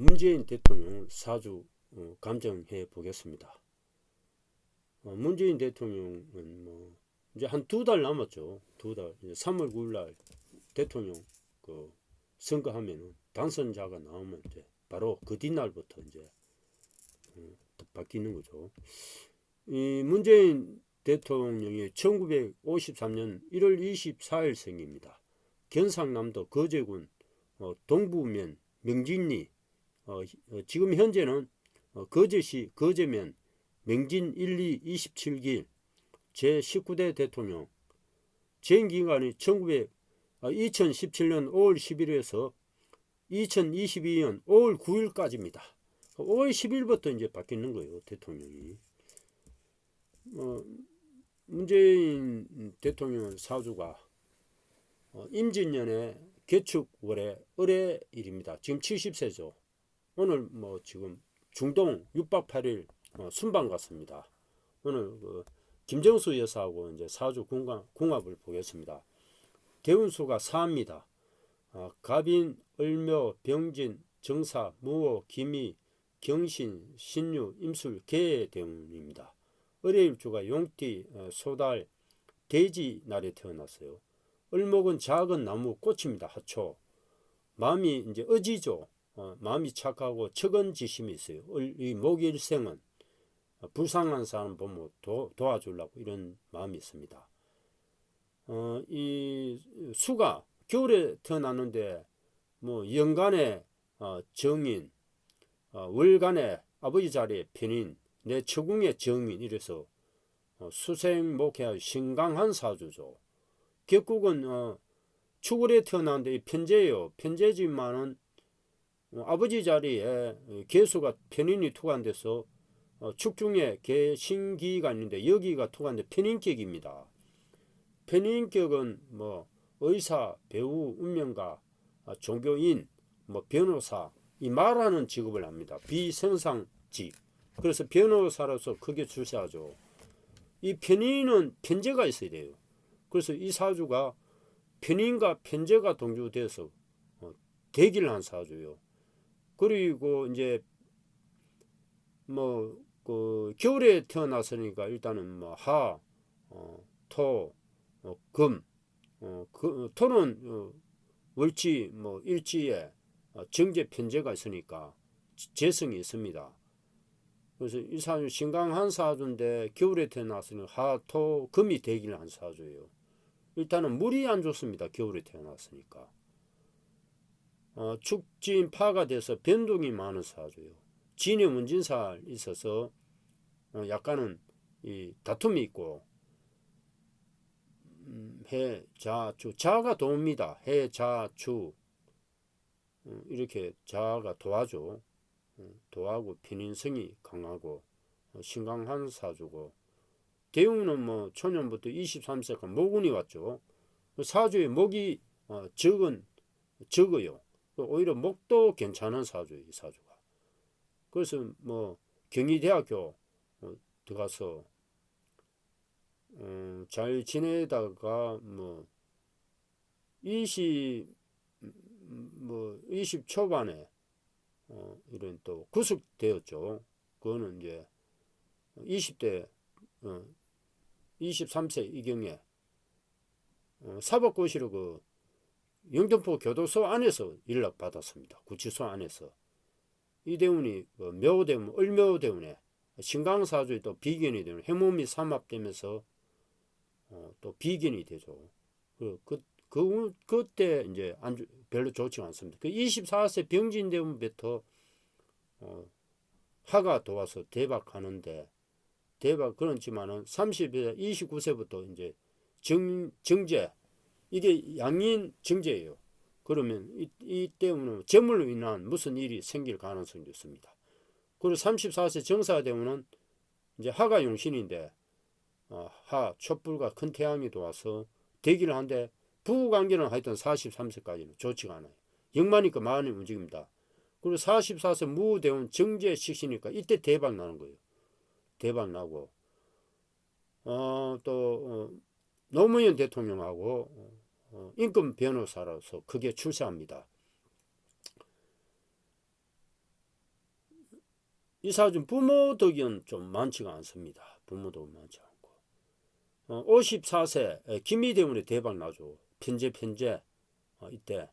문재인 대통령을 사주 어, 감정해 보겠습니다. 어, 문재인 대통령은 뭐 이제 한 두 달 남았죠. 두 달. 이제 3월 9일 날 대통령 그 선거하면은 당선자가 나오면 이제 바로 그 뒷날부터 이제 어, 바뀌는 거죠. 이 문재인 대통령이 1953년 1월 24일 생입니다. 경상남도 거제군 어, 동부면 명진리 어, 어, 지금 현재는 어, 거제시 거제면 맹진 1, 2, 27길 제19대 대통령 재임 기간이 1900, 아, 2017년 5월 11일에서 2022년 5월 9일까지입니다. 5월 10일부터 이제 바뀌는 거예요, 대통령이. 어, 문재인 대통령 사주가 어, 임진년의 개축월의 을의 일입니다. 지금 70세죠. 오늘 뭐 지금 중동 6박 8일 어, 순방 갔습니다. 오늘 그 김정수 여사하고 이제 사주 궁합, 궁합 을 보겠습니다. 대운수가 4입니다. 어, 갑인, 을묘, 병진, 정사, 무호, 기미, 경신, 신유, 임술, 개의 대운입니다. 을의일주가 용띠, 어, 소달, 돼지 날에 태어났어요. 을목은 작은 나무 꽃입니다. 하초. 마음이 이제 어지죠. 어, 마음이 착하고 척은지심이 있어요. 을, 이 목일생은 어, 불쌍한 사람 보면 도, 도와주려고 이런 마음이 있습니다. 어, 이 수가 겨울에 태어났는데 뭐 연간의 어, 정인, 어, 월간의 아버지 자리에 편인, 내 처궁의 정인 이래서 어, 수생 목해 신강한 사주죠. 격국은 어, 축월에 태어났는데 이 편제예요. 편제지만은 어, 아버지 자리에 개수가 편인이 투관돼서 어, 축중에 개신기가 있는데 여기가 투관돼 편인격입니다. 편인격은 뭐 의사, 배우, 운명가, 아, 종교인, 뭐 변호사 이 말하는 직업을 합니다. 비생상직. 그래서 변호사로서 크게 출세하죠. 이 편인은 편제가 있어야 돼요. 그래서 이 사주가 편인과 편제가 동조돼서 어, 대기를 한 사주요. 그리고 이제 뭐 그 겨울에 태어났으니까 일단은 뭐 하, 어, 토, 어, 금, 어, 그, 토는 어, 월지 뭐 일지에 어, 정제 편제가 있으니까 재성이 있습니다. 그래서 이 사주 신강한 사주인데 겨울에 태어났으니 하, 토, 금이 대기를 한 사주예요. 일단은 물이 안 좋습니다. 겨울에 태어났으니까. 어, 축진 파가 돼서 변동이 많은 사주요. 진의 문진살 있어서 어, 약간은 이 다툼이 있고 음, 해, 자, 주, 자가 도웁니다. 해, 자, 주 어, 이렇게 자가 도와줘. 어, 도하고 편인성이 강하고 어, 신강한 사주고 대웅은 뭐 초년부터 23세가 모군이 왔죠. 사주에 목이 어, 적은 적어요. 오히려 목도 괜찮은 사주예요, 이 사주가. 그래서 뭐 경희대학교 어, 들어가서 어, 잘 지내다가 뭐 20, 뭐, 20 초반에, 어, 이런 또 구속되었죠. 그거는 이제 20대, 어, 23세 이경에, 어, 사법고시로 그 영등포 교도소 안에서 연락받았습니다. 구치소 안에서. 이대훈이 그 묘대문, 을묘대문에 신강사주에 또 비견이 되는 해몸이 삼합되면서 어, 또 비견이 되죠. 그, 그, 그, 그때 이제 안, 별로 좋지 않습니다. 그 24세 병진대문부터 어, 하가 도와서 대박하는데 대박 그렇지만은 30세, 29세부터 이제 정, 정제 이게 양인 정제예요. 그러면 이, 이 때문에 재물로 인한 무슨 일이 생길 가능성이 있습니다. 그리고 34세 정사가 되면은 이제 하가 용신인데 어, 하 촛불과 큰 태양이 도와서 대기를 하는데 부부 관계는 하여튼 43세까지는 좋지가 않아요. 영마니까 마음이 움직입니다. 그리고 44세 무대운 정제 식시니까 이때 대박 나는 거예요. 대박 나고 어또 어, 노무현 대통령하고 어, 인권 변호사로서 크게 출세합니다. 이 사주 부모 덕은 좀 많지가 않습니다. 부모 덕은 많지 않고. 어, 54세 김희 때문에 대박 나죠. 편제 편제 어, 이때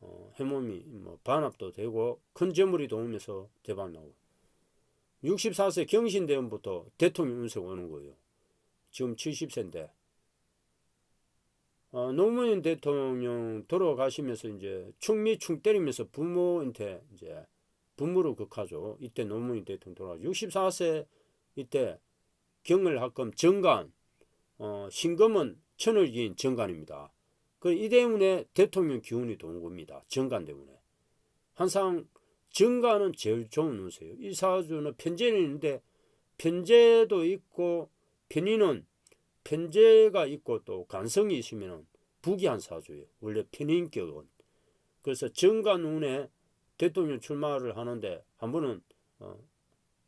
어, 해몸이 뭐 반합도 되고 큰 재물이 도우면서 대박 나고 64세 경신대원부터 대통령 운석 오는 거예요. 지금 70세인데 어, 노무현 대통령 돌아가시면서 이제 충미 충 때리면서 부모한테 이제 부모로 극하죠. 이때 노무현 대통령 돌아가 64세 이때 경을 합금 정관 어, 신금은 천을기인 정관입니다. 그이 때문에 대통령 기운이 도는 겁니다. 정관 때문에. 항상 정관은 제일 좋은 운세예요. 이 사주는 편제는 있는데 편제도 있고 편인은 편제가 있고 또 간성이 있으면 부기한 사주예요. 원래 편인격은. 그래서 정관 운에 대통령 출마를 하는데 한 번은 어,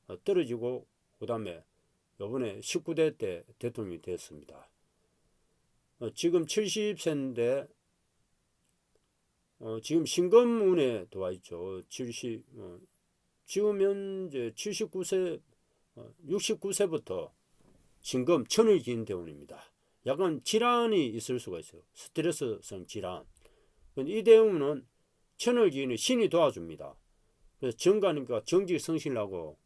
어, 떨어지고 그 다음에 요번에 19대 때 대통령이 됐습니다. 어, 지금 70세인데 어, 지금 신금운에 들어와 있죠. 70 어, 지금 현재 79세 어, 69세부터 신금 천을 긴 대운입니다. 약간 질환이 있을 수가 있어요. 스트레스성 질환. 이 대운은 천을 기는 신이 도와줍니다. 그래서 정가니까 정직 성실하고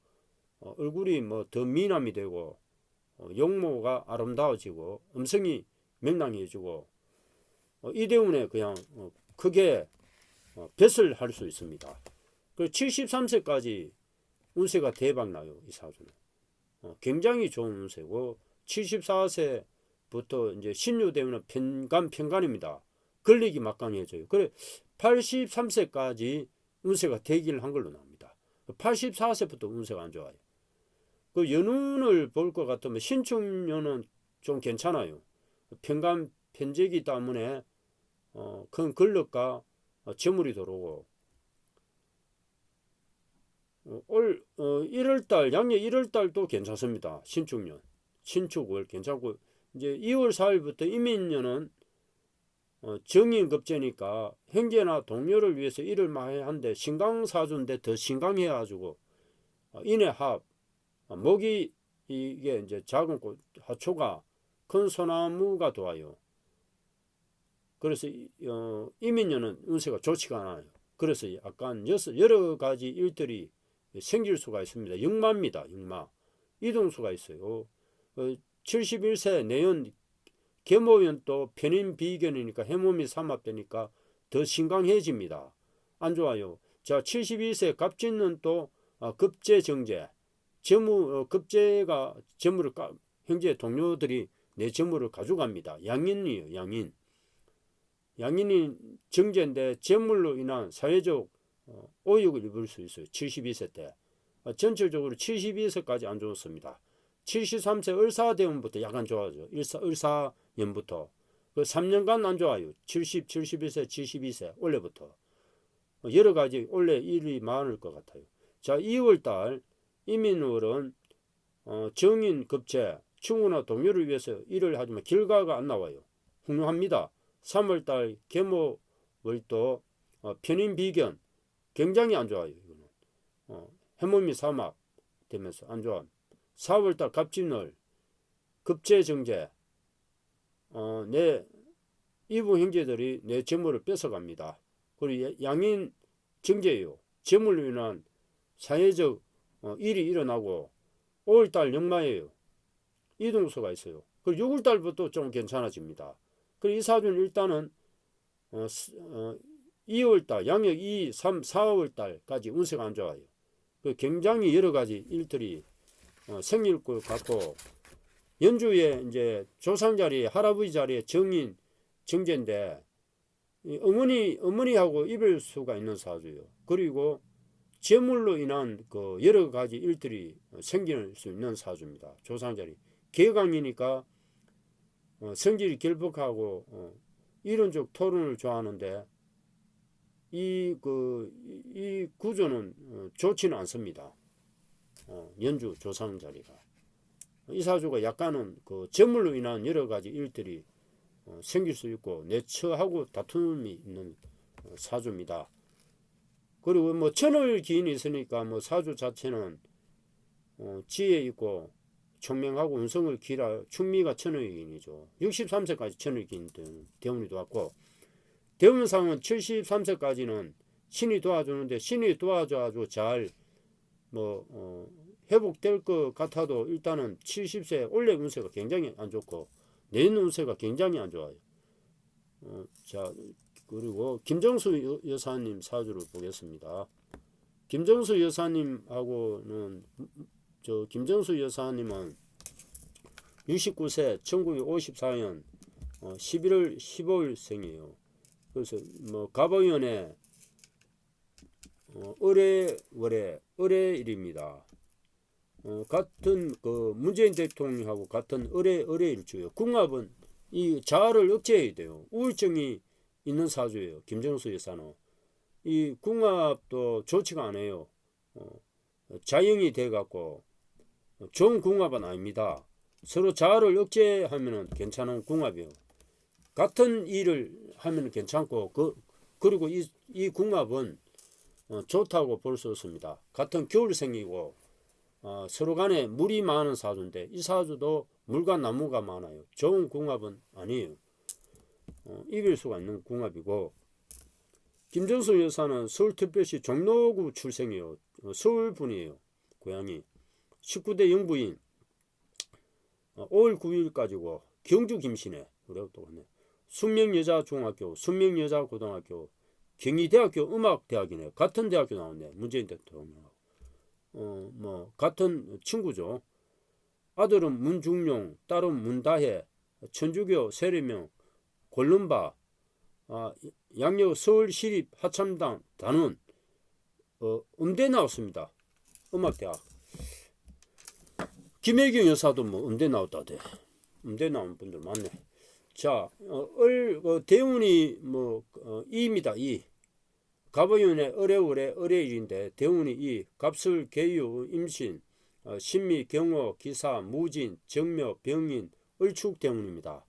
어, 얼굴이 뭐 더 미남이 되고 어, 용모가 아름다워지고 음성이 명랑해지고 어, 이 대운에 그냥 어, 크게 어, 뱃을 할 수 있습니다. 그 73세까지 운세가 대박 나요. 이 사주는. 어, 굉장히 좋은 운세고 74세부터 이제 신유 되면 편간 편간입니다. 걸리기 막강해져요. 그래 83세까지 운세가 대기를 한 걸로 나옵니다. 84세부터 운세가 안 좋아요. 그 연운을 볼 것 같으면 신축년은 좀 괜찮아요. 편간 편제기 때문에 어, 큰 근력과 어, 재물이 들어오고 어, 올 어, 1월달 양력 1월달도 괜찮습니다. 신축년 신축월 괜찮고 이제 2월 4일부터 이민년은 어, 정인급제니까 형제나 동료를 위해서 일을 많이 한데 신강사주인데 더 신강해가지고 어, 인해합 어, 목이 이게 이제 작은 꽃 하초가 큰 소나무가 좋아요. 그래서 이- 어, 이민년은 운세가 좋지가 않아요. 그래서 약간 여러 가지 일들이 생길 수가 있습니다. 역마입니다. 역마. 이동수가 있어요. 어, 71세 내연 계모연 또 편인 비견이니까 해몸이 삼합되니까 더 신강해집니다. 안 좋아요. 자, 72세 갑진은 또 어, 급제정제. 재무 어, 급제가 재물을 까, 형제 동료들이 내 재물을 가져갑니다. 양인이에요. 양인. 양인이 정제인데 재물로 인한 사회적 어, 오역을 입을 수 있어요. 72세 때. 어, 전체적으로 72세까지 안 좋습니다. 73세 을사대운부터 약간 좋아져. 을사, 을사년부터. 그 3년간 안 좋아요. 70, 71세, 72세, 원래부터. 어, 여러 가지 원래 일이 많을 것 같아요. 자, 2월달 이민월은 어, 정인 급제, 친구나 동료를 위해서 일을 하지만 결과가 안 나와요. 훌륭합니다. 3월달 계모월도 어, 편인 비견 굉장히 안 좋아요. 이거는 어, 해몸이 사막 되면서 안 좋아. 4월달 갑진월 급제정제 어, 내 이부 형제들이 내 재물을 뺏어갑니다. 그리고 양인 정제예요. 재물로 인한 사회적 어, 일이 일어나고 5월달 역마예요. 이동수가 있어요. 그리고 6월달부터 좀 괜찮아집니다. 그리고 이 사주는 일단은 어, 스- 어, 2월달 양력 2, 3, 4월달까지 운세가 안 좋아요. 그 굉장히 여러 가지 일들이 어, 생길 것 같고 연주에 이제 조상 자리에 할아버지 자리에 정인 정제인데 이 어머니 어머니하고 입을 수가 있는 사주예요. 그리고 재물로 인한 그 여러 가지 일들이 생길 수 있는 사주입니다. 조상 자리 개강이니까 어, 성질이 결박하고 어, 이론적 토론을 좋아하는데 이 그 이 구조는 어, 좋지는 않습니다. 어, 연주 조상 자리가 이 사주가 약간은 그 재물로 인한 여러 가지 일들이 어, 생길 수 있고 내처하고 다툼이 있는 어, 사주입니다. 그리고 뭐 천을 기인이 있으니까 뭐 사주 자체는 어, 지혜 있고 총명하고 운성을 기라 충미가 천의 기인이죠. 63세까지 천의 기인 대운이 도왔고 대운상은 73세까지는 신이 도와주는데 신이 도와줘가지고 잘뭐 어, 회복될 것 같아도 일단은 70세 올해 운세가 굉장히 안 좋고 내년 운세가 굉장히 안 좋아요. 어, 자 그리고 김정수 여, 사님 사주를 보겠습니다. 김정수 여사님하고는 저 김정수 여사님은 69세 1954년 어, 11월 15일 생이에요. 그래서 뭐 가보위원회 어, 을의 월의 을의 일입니다. 어, 같은 그 문재인 대통령하고 같은 을의 을의 일주예요. 궁합은 이 자아를 억제해야 돼요. 우울증이 있는 사주예요. 김정수 여사는 이 궁합도 좋지가 않아요. 어, 자영이 돼 갖고 좋은 궁합은 아닙니다. 서로 자아를 억제하면은 괜찮은 궁합이에요. 같은 일을 하면 괜찮고 그 그리고 이, 이 궁합은 어, 좋다고 볼 수 있습니다. 같은 겨울생이고 어, 서로 간에 물이 많은 사주인데 이 사주도 물과 나무가 많아요. 좋은 궁합은 아니에요. 어, 이길 수가 있는 궁합이고 김정수 여사는 서울특별시 종로구 출생이에요. 어, 서울 분이에요. 고향이 19대 영부인 어, 5월 9일까지고 경주 김신혜 또 왔네. 순명여자중학교, 순명여자고등학교, 경희대학교 음악대학이네. 같은 대학교 나왔네. 문재인 대통령. 어, 뭐 같은 친구죠. 아들은 문중용, 딸은 문다혜, 천주교 세례명, 골룸바, 아, 양력 서울시립 하참당 단원, 어, 음대 나왔습니다. 음악대학. 김혜경 여사도 뭐 음대 나왔다대. 음대 나온 분들 많네. 자, 어, 을, 어, 대운이 뭐, 어, 이입니다. 이. 갑의운의 어려울의 어려일인데 대운이 이. 갑술, 개유, 임신, 어, 신미, 경호, 기사, 무진, 정묘, 병인, 을축 대운입니다.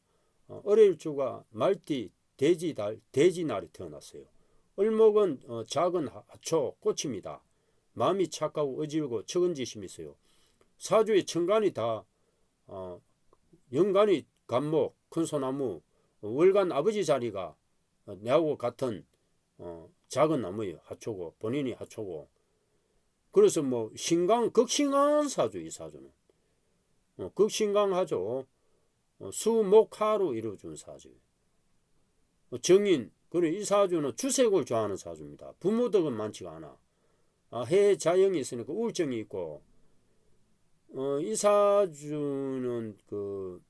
어, 어려일주가 말띠, 돼지달, 돼지날이 태어났어요. 을목은 어, 작은 하초, 꽃입니다. 마음이 착하고 어지르고 척은지심이 있어요. 사주의 천간이 다 어, 연간이 간목, 큰 소나무, 월간 아버지 자리가 어, 내하고 같은 어, 작은 나무예요. 하초고 본인이 하초고. 그래서 뭐 신강 극신강한 사주 이 사주는 어, 극신강하죠. 어, 수목하로 이루어준 사주. 어, 정인 그리고 이 사주는 주색을 좋아하는 사주입니다. 부모덕은 많지가 않아. 아, 해 자영이 있으니까 우울증이 있고 어, 이 사주는 그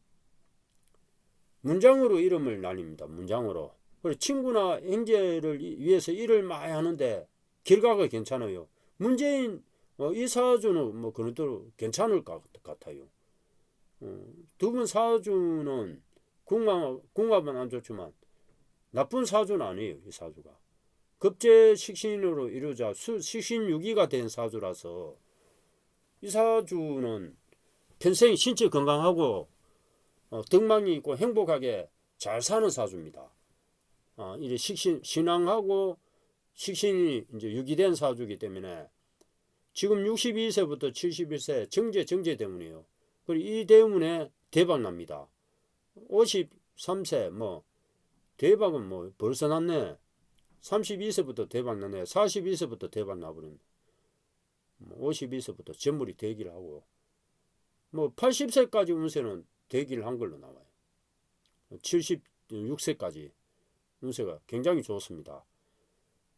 문장으로 이름을 날립니다. 문장으로. 그리고 친구나 형제를 위해서 일을 많이 하는데 결과가 괜찮아요. 문재인 어, 이 사주는 뭐 그런 대로 괜찮을 것 같아요. 어, 두분 사주는 궁합, 궁합은 안 좋지만 나쁜 사주는 아니에요. 이 사주가. 급제 식신으로 이루자 수, 식신유기가 된 사주라서 이 사주는 평생 신체 건강하고 어, 덕망이 있고 행복하게 잘 사는 사주입니다. 어, 이제 식신 신앙하고 식신이 이제 유기된 사주이기 때문에 지금 62세부터 71세 정제 정제 때문이에요. 그리고 이 때문에 대박 납니다. 53세 뭐 대박은 뭐 벌써 났네. 32세부터 대박 나네. 42세부터 대박 나버린. 52세부터 전물이 대기를 하고 뭐 80세까지 운세는 대기를 한 걸로 나와요. 76세까지 운세가 굉장히 좋습니다.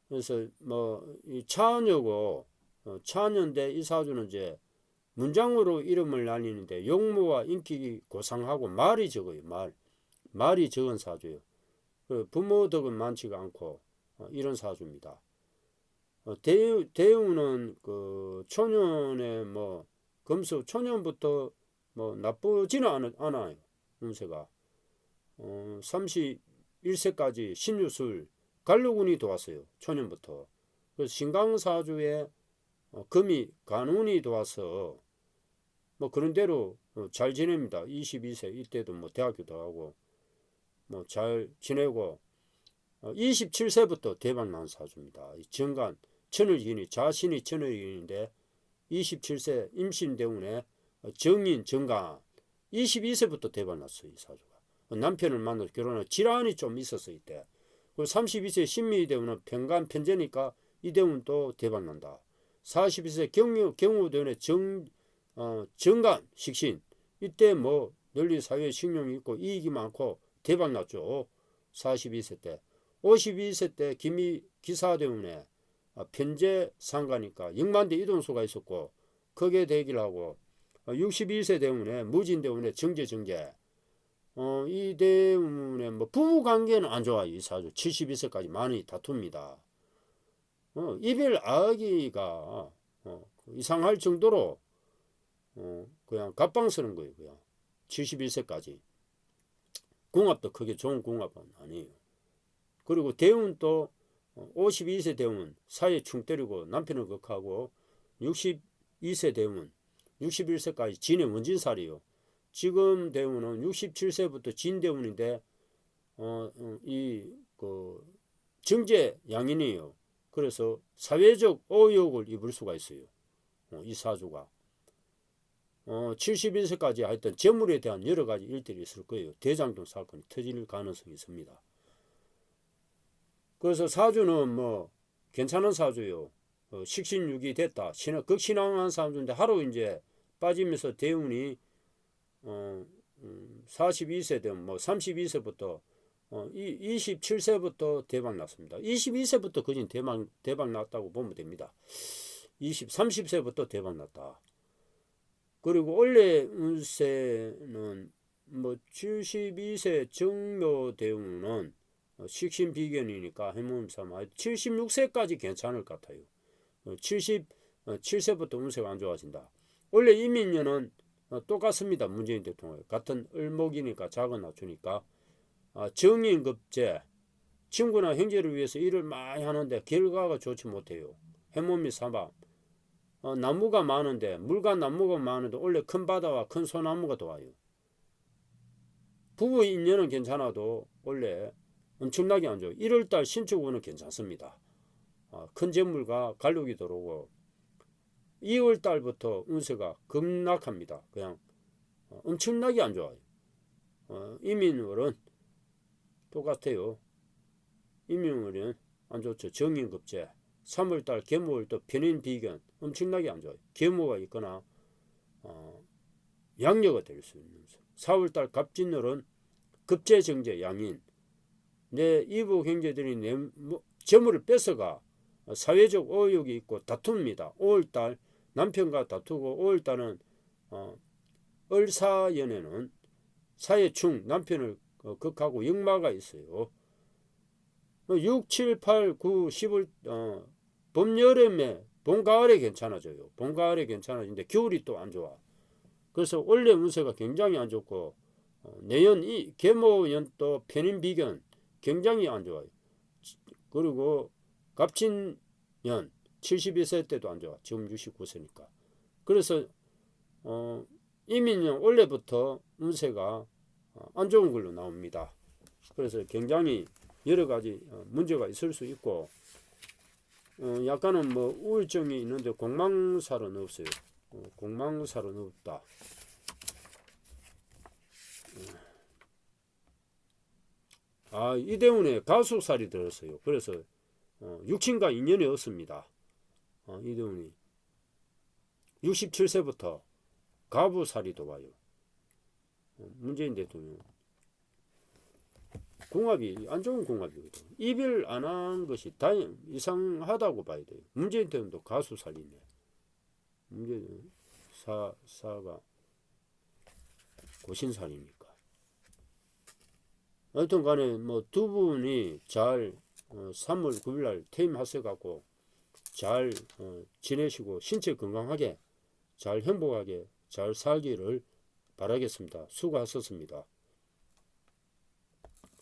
그래서 뭐이 차녀고 어, 차녀인데 이 사주는 이제 문장으로 이름을 날리는데 용모와 인기 고상하고 말이 적어요. 말 말이 적은 사주예요. 그 부모 덕은 많지가 않고 어, 이런 사주입니다. 어, 대우, 대우는 그 초년에 뭐 금수 초년부터 뭐 나쁘지는 않, 않아요. 운세가. 어, 31세까지 신유술 간료군이 도왔어요. 초년부터. 그래서 신강사주에 어, 금이 간운이 도와서 뭐 그런 대로 어, 잘 지냅니다. 22세 이때도 뭐 대학교도 하고 뭐 잘 지내고 어, 27세부터 대박 난 사주입니다. 정간 천을기인이 자신이 천을기인인데 27세 임신 때문에 정인 정가. 22세부터 대박 났어요 이 사주가. 남편을 만나서 결혼한 질환이 좀 있었어 이때. 그리고 32세 신민이 되면 평간 편제니까 이 되면 또 대박 난다. 42세 경유 경우대원의 정 어, 정간 식신. 이때 뭐 널리 사회에 신용이 있고 이익이 많고 대박 났죠. 42세 때. 52세 때 김이 기사 때문에 아, 편제 상가니까 영만대 이동수가 있었고 거기에 대기를 하고 62세 때문에 무진 때문에 정제 정제. 어, 이 때문에 뭐 부부 관계는 안 좋아요 이 사주. 72세까지 많이 다툽니다. 어, 이별 아기가 어, 이상할 정도로 어, 그냥 갑방스러운 거예요 그냥. 71세까지. 궁합도 크게 좋은 궁합은 아니에요. 그리고 대운 또 52세 대운 사회 충 때리고 남편을 극하고 62세 대운 61세까지 진의 원진살이요. 지금 대운은 67세부터 진 대운인데 어, 이그 정제 양인이에요. 그래서 사회적 어욕을 입을 수가 있어요. 어, 이 사주가. 어, 71세까지 하여튼 재물에 대한 여러 가지 일들이 있을 거예요. 대장동 사건이 터질 가능성이 있습니다. 그래서 사주는 뭐 괜찮은 사주요. 어, 식신육이 됐다. 신앙, 극신앙한 사람인데 하루 이제 빠지면서 대운이 어, 음, 42세 되면 뭐 32세부터 어, 이, 27세부터 대박 났습니다. 22세부터 그진 대박 대박 났다고 보면 됩니다. 20, 30세부터 대박 났다. 그리고 원래 운세는 뭐 72세 정묘 대운은 어, 식신 비견이니까 해몸삼 76세까지 괜찮을 것 같아요. 77세부터 어, 운세가 안 좋아진다. 원래 이민년은 어, 똑같습니다. 문재인 대통령 같은 을목이니까 작은 낮추니까 아, 정인급제 친구나 형제를 위해서 일을 많이 하는데 결과가 좋지 못해요. 해몸이 사밥 어, 나무가 많은데 물과 나무가 많은데 원래 큰 바다와 큰 소나무가 좋아요. 부부 인연은 괜찮아도 원래 엄청나게 안 좋아요. 1월달 신축운은 괜찮습니다. 어, 큰 재물과 갈록이 들어오고 2월 달부터 운세가 급락합니다. 그냥 어, 엄청나게 안 좋아요. 어, 이민월은 똑같아요. 이민월은 안 좋죠. 정인급제. 3월 달 계모월 또 편인 비견 엄청나게 안 좋아요. 계모가 있거나 어, 양녀가 될 수 있는 4월 달 갑진월은 급제정제 양인 내 이북 형제들이 내 뭐, 재물을 뺏어가 사회적 어욕이 있고 다툽니다. 5월달 남편과 다투고 5월달은 어, 을사연에는 사회충 남편을 어, 극하고 역마가 있어요. 6, 7, 8, 9, 10월 어, 봄, 여름에 봄, 가을에 괜찮아져요. 봄, 가을에 괜찮아지는데 겨울이 또 안 좋아. 그래서 원래 운세가 굉장히 안 좋고 어, 내년 이 계모연 또 편인 비견 굉장히 안 좋아요. 그리고 갑진년 71세 때도 안 좋아. 지금 69세니까. 그래서 어, 이민년 원래부터 운세가 어, 안 좋은 걸로 나옵니다. 그래서 굉장히 여러 가지 어, 문제가 있을 수 있고 어, 약간은 뭐 우울증이 있는데 공망살은 없어요. 어, 공망살은 없다. 아, 이대훈에 가수살이 들었어요. 그래서 어, 육친과 인연이 없습니다. 어, 이대훈이 67세부터 가부살이 도와요. 어, 문재인 대통령 궁합이 안 좋은 궁합이거든. 이별 안한 것이 다행 이상하다고 봐야 돼요. 문재인 대통령도 가수살이네. 문재인 사 사가 고신살이니까. 하여튼 간에 뭐 두 분이 잘 어, 3월 9일 날 퇴임하셔 갖고 잘 어, 지내시고 신체 건강하게 잘 행복하게 잘 살기를 바라겠습니다. 수고하셨습니다.